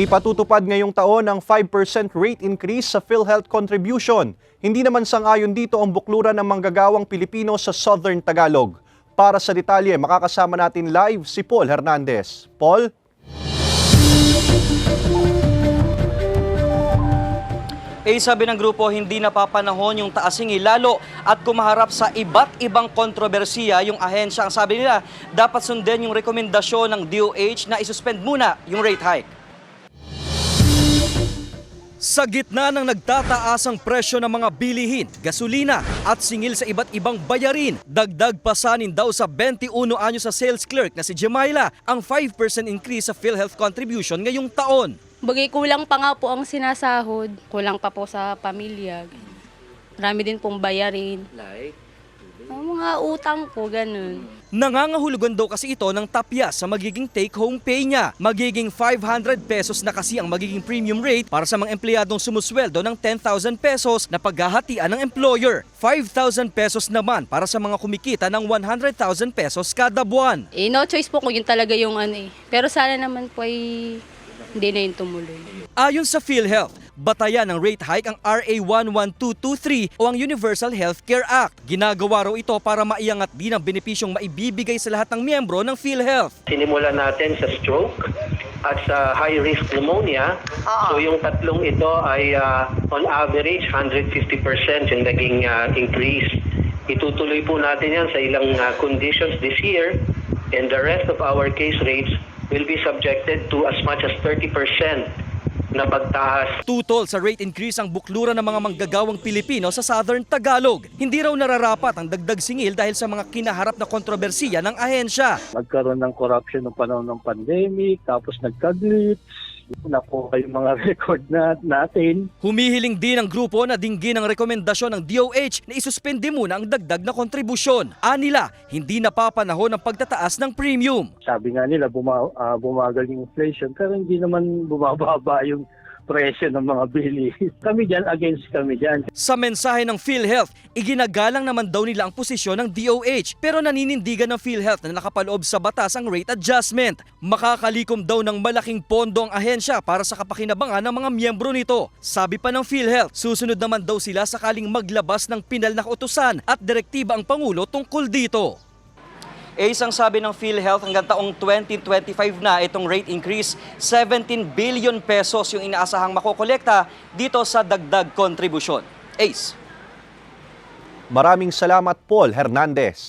Ipatutupad ngayong taon ang 5% rate increase sa PhilHealth contribution. Hindi naman sangayon dito ang bukluran ng manggagawang Pilipino sa Southern Tagalog. Para sa detalye, makakasama natin live si Paul Hernandez. Paul? Eh sabi ng grupo, hindi napapanahon yung taasing lalo at kumaharap sa iba't ibang kontrobersiya yung ahensya. Ang sabi nila, dapat sundin yung rekomendasyon ng DOH na isuspend muna yung rate hike. Sa gitna ng nagtataasang presyo ng mga bilihin, gasolina at singil sa iba't ibang bayarin, dagdag pasanin daw sa 21 anyo sa sales clerk na si Jemaila ang 5% increase sa PhilHealth contribution ngayong taon. Bagay kulang pa nga po ang sinasahod. Kulang pa po sa pamilya. Marami din pong bayarin. Like? Mga utang po, ganun. Nangangahulugan daw kasi ito ng tapya sa magiging take-home pay niya. Magiging 500 pesos na kasi ang magiging premium rate para sa mga empleyadong sumusweldo ng 10,000 pesos na paghahatian ng employer. 5,000 pesos naman para sa mga kumikita ng 100,000 pesos kada buwan. Eh, no choice po kung yun talaga yung ano eh. Pero sana naman po ay hindi na yun tumuloy. Ayon sa PhilHealth, batayan ng rate hike ang RA 11223 o ang Universal Healthcare Act. Ginagawa raw ito para maiangat din ang benepisyong maibibigay sa lahat ng miyembro ng PhilHealth. Sinimulan natin sa stroke at sa high-risk pneumonia. So yung tatlong ito ay ah, on average 150% yung naging ah, increase. Itutuloy po natin yan sa ilang ah, conditions this year and the rest of our case rates will be subjected to as much as 30% na pagtaas Tutol sa rate increase ang bukluran ng mga manggagawang Pilipino sa Southern Tagalog. Hindi raw nararapat ang dagdag singil dahil sa mga kinaharap na kontrobersiya ng ahensya. nagkaroon ng corruption ng panahon ng pandemic, tapos nagka-glitch, nakuha yung mga record na, natin. Humihiling din ang grupo na dinggin ang rekomendasyon ng DOH na isuspende muna ang dagdag na kontribusyon. Anila, hindi napapanahon ang pagtataas ng premium. Sabi nga nila, buma, ah, bumagal yung inflation, pero hindi naman bumababa yung presyo ng mga bili. kami dyan, against kami dyan. Sa mensahe ng PhilHealth, iginagalang naman daw nila ang posisyon ng DOH pero naninindigan ng PhilHealth na nakapaloob sa batas ang rate adjustment. Makakalikom daw ng malaking pondo ang ahensya para sa kapakinabangan ng mga miyembro nito. Sabi pa ng PhilHealth, susunod naman daw sila sakaling maglabas ng pinal na kautusan at direktiba ang Pangulo tungkol dito. Eh, isang sabi ng PhilHealth hanggang taong 2025 na itong rate increase, 17 billion pesos yung inaasahang makokolekta dito sa dagdag kontribusyon. Ace. Maraming salamat Paul Hernandez.